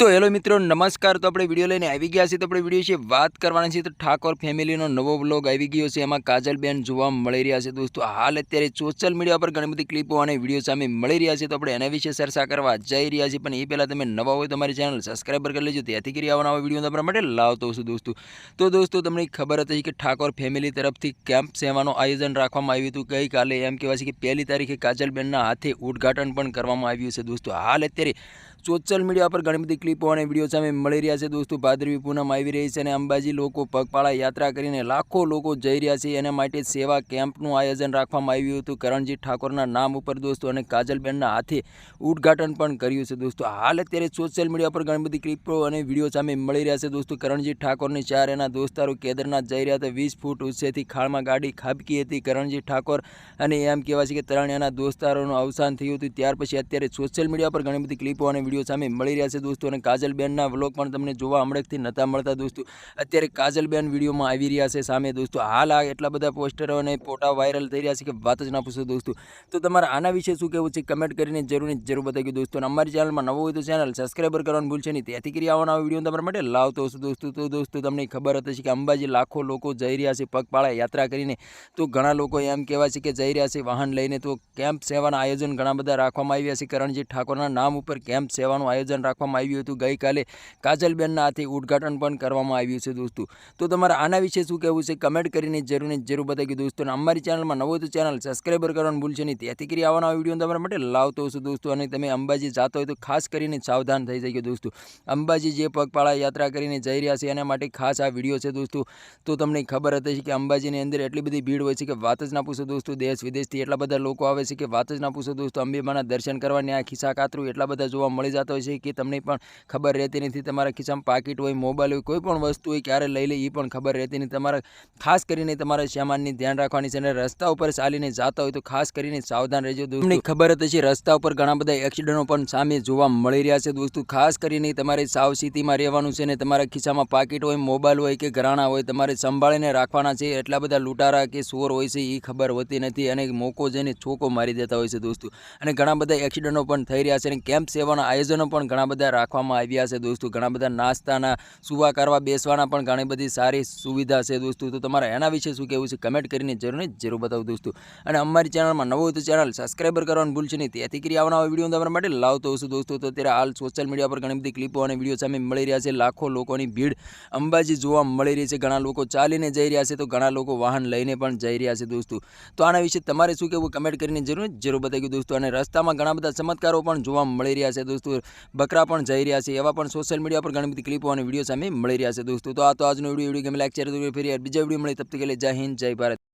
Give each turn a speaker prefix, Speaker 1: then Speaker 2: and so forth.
Speaker 1: તો હેલો મિત્રો, નમસ્કાર. તો આપણે વીડિયો લઈને આવી ગયા છીએ. તો આપણે વીડિયો છે વાત કરવાના છે. તો ઠાકોર ફેમિલીનો નવો બ્લોગ આવી ગયો છે. એમાં કાજલબેન જોવા મળી રહ્યા છે. દોસ્તો, હાલ અત્યારે સોશિયલ મીડિયા પર ઘણી બધી ક્લિપો અને વીડિયો સામે મળી રહ્યા છે. તો આપણે એના વિશે ચર્ચા કરવા જઈ રહ્યા છીએ. પણ એ પહેલાં તમે નવા હોય તમારી ચેનલ સબસ્ક્રાઈબર કરી લેજો. ત્યાંથી કરી આવવાના વીડિયો તમારા માટે લાવતો છું, દોસ્તો. તો દોસ્તો, તમને ખબર હતી કે ઠાકોર ફેમિલી તરફથી કેમ્પ સેવાનું આયોજન રાખવામાં આવ્યું હતું. ગઈકાલે એમ કહેવાય છે કે પહેલી તારીખે કાજલબેનના હાથે ઉદ્ઘાટન પણ કરવામાં આવ્યું છે, દોસ્તો. હાલ અત્યારે સોશિયલ મીડિયા પર ઘણી બધી ક્લિપો અને વીડિયો સામે મળી રહ્યા છે. દોસ્તો, ભાદરવી પૂનમ આવી રહી છે અને અંબાજી લોકો પગપાળા યાત્રા કરીને લાખો લોકો જઈ રહ્યા છે. એના માટે સેવા કેમ્પનું આયોજન રાખવામાં આવ્યું હતું. કરણજી ઠાકોરના નામ ઉપર દોસ્તો અને કાજલબેનના હાથે ઉદ્ઘાટન પણ કર્યું છે. દોસ્તો, હાલ અત્યારે સોશિયલ મીડિયા પર ઘણી બધી ક્લિપો અને વીડિયો સામે મળી રહ્યા છે. દોસ્તો, કરણજી ઠાકોરની ચાર એના દોસ્તારો કેદારનાથ જઈ રહ્યા હતા. વીસ ફૂટ ઉંચેથી ખાળમાં ગાડી ખાબકી હતી. કરણજી ઠાકોર અને એમ કહેવાય છે કે ત્રણ એના દોસ્તારોનું અવસાન થયું હતું. ત્યાર પછી અત્યારે સોશિયલ મીડિયા પર ઘણી બધી ક્લિપો અને વીડિયો સામે મળી રહ્યા છે દોસ્તો. અને કાજલબેનના વ્લોગ પણ તમને જોવા હમણાંથી નહોતા મળતા દોસ્તો. અત્યારે કાજલબેન વિડીયોમાં આવી રહ્યા છે સામે દોસ્તો. હાલ આ એટલા બધા પોસ્ટરો અને ફોટા વાયરલ થઈ રહ્યા છે કે વાત જ ના પૂછો દોસ્તો. તો તમારે આના વિશે શું કહેવું છે કમેન્ટ કરીને જરૂર જરૂર બતાવી દોસ્તો. અને અમારી ચેનલમાં નવો હોય તો ચેનલ સબસ્ક્રાઈબર કરવાનું ભૂલશે નહીં. ત્યાંથી કરી આવવાના વીડિયો તમારા માટે લાવતો હશું દોસ્તો. તો દોસ્તો તમને ખબર હતી કે અંબાજી લાખો લોકો જઈ રહ્યા છે પગપાળા યાત્રા કરીને. તો ઘણા લોકો એમ કહેવાય છે કે જઈ રહ્યા છે વાહન લઈને. તો કેમ્પ સેવાના આયોજન ઘણા બધા રાખવામાં આવ્યા છે. કરણજી ઠાકોરના નામ ઉપર કેમ્પ સેવાનું આયોજન રાખવામાં આવ્યું હતું. ગઈકાલે કાજલબેનના હાથે ઉદ્ઘાટન પણ કરવામાં આવ્યું છે દોસ્તો. તો તમારે આના વિશે શું કહેવું છે? કમેન્ટ કરીને જરૂર જરૂર બતાવી દોસ્તો. અને અમારી ચેનલમાં નવો તો ચેનલ સબસ્ક્રાઈબર કરવાનું ભૂલશે નહીં. ત્યાંથી કરી આવવાના વીડિયો તમારા માટે લાવતો હશું દોસ્તો. અને તમે અંબાજી જાતો હોય તો ખાસ કરીને સાવધાન થઈ જઈએ દોસ્તો. અંબાજી જે પગપાળા યાત્રા કરીને જઈ રહ્યા છે એના માટે ખાસ આ વીડિયો છે દોસ્તો. તો તમને ખબર હતી કે અંબાજીની અંદર એટલી બધી ભીડ હોય છે કે વાત જ ના પૂછો દોસ્તો. દેશ વિદેશથી એટલા બધા લોકો આવે છે કે વાત જ ના પૂછો દોસ્તો. અંબેમાના દર્શન કરવાની આ ખિસ્સા કાતરું એટલા બધા જોવા મળી જતા હોય છે કે તમને પણ ખબર રહેતી નથી. તમારા ખિસ્સામાં પાકીટ હોય, મોબાઈલ હોય, કોઈ પણ વસ્તુ હોય, ક્યારે લઈ લે એ પણ ખબર રહેતી નથી. તમારે ખાસ કરીને તમારા સામાનની ધ્યાન રાખવાની છે અને રસ્તા ઉપર ચાલીને જતા હોય તો ખાસ કરીને સાવધાન રહેજો તમને ખબર હતી છે રસ્તા ઉપર ઘણા બધા એક્સિડન્ટો પણ સામે જોવા મળી રહ્યા છે દોસ્તો. ખાસ કરીને તમારે સાવચેતીમાં રહેવાનું છે અને તમારા ખિસ્સામાં પાકીટ હોય, મોબાઈલ હોય કે ઘરાણા હોય, તમારે સંભાળીને રાખવાના છે. એટલા બધા લૂંટારા કે ચોર હોય છે એ ખબર હોતી નથી અને મોકો જઈને છોકો મારી દેતા હોય છે દોસ્તો. અને ઘણા બધા એક્સિડન્ટો પણ થઈ રહ્યા છે અને કેમ્પ સેવાના આયોજનો પણ ઘણા બધા રાખવામાં આવ્યા છે દોસ્તો. ઘણા બધા નાસ્તાના, સુવા કરવા બેસવાના પણ ઘણી બધી સારી સુવિધા છે દોસ્તો. તો તમારે એના વિશે શું કહેવું છે કમેન્ટ કરીને જરૂર જરૂર બતાવો દોસ્તો. અને અમારી ચેનલમાં નવું તો ચેનલ સબસ્ક્રાઈબર કરવાનું ભૂલશે નહીં. ત્યાંથી કરી આવવાના વીડિયો તમારા માટે લાવતો હશું દોસ્તો. તો અત્યારે હાલ સોશિયલ મીડિયા પર ઘણી બધી ક્લિપો અને વીડિયો સામે મળી રહ્યા છે. લાખો લોકોની ભીડ અંબાજી જોવા મળી રહી છે. ઘણા લોકો ચાલીને જઈ રહ્યા છે તો ઘણા લોકો વાહન લઈને પણ જઈ રહ્યા છે દોસ્તો. તો આના વિશે તમારે શું કહેવું કમેન્ટ કરીને જરૂર જરૂર બતાવ્યું દોસ્તો. અને રસ્તામાં ઘણા બધા ચમત્કારો પણ જોવા મળી રહ્યા છે દોસ્તો. બકરા પણ જઈ રહ્યા છે. એવા પણ સોશિયલ મીડિયા પર ઘણી બધી ક્લિપો અને વીડિયો સામે મળી રહ્યા છે દોસ્તો. તો આ તો આજનો વીડિયો વીડિયો ગમે લાઈક શેર ફરી બીજા વીડિયો મળે, તબ તક જય હિન્દ, જય ભારત.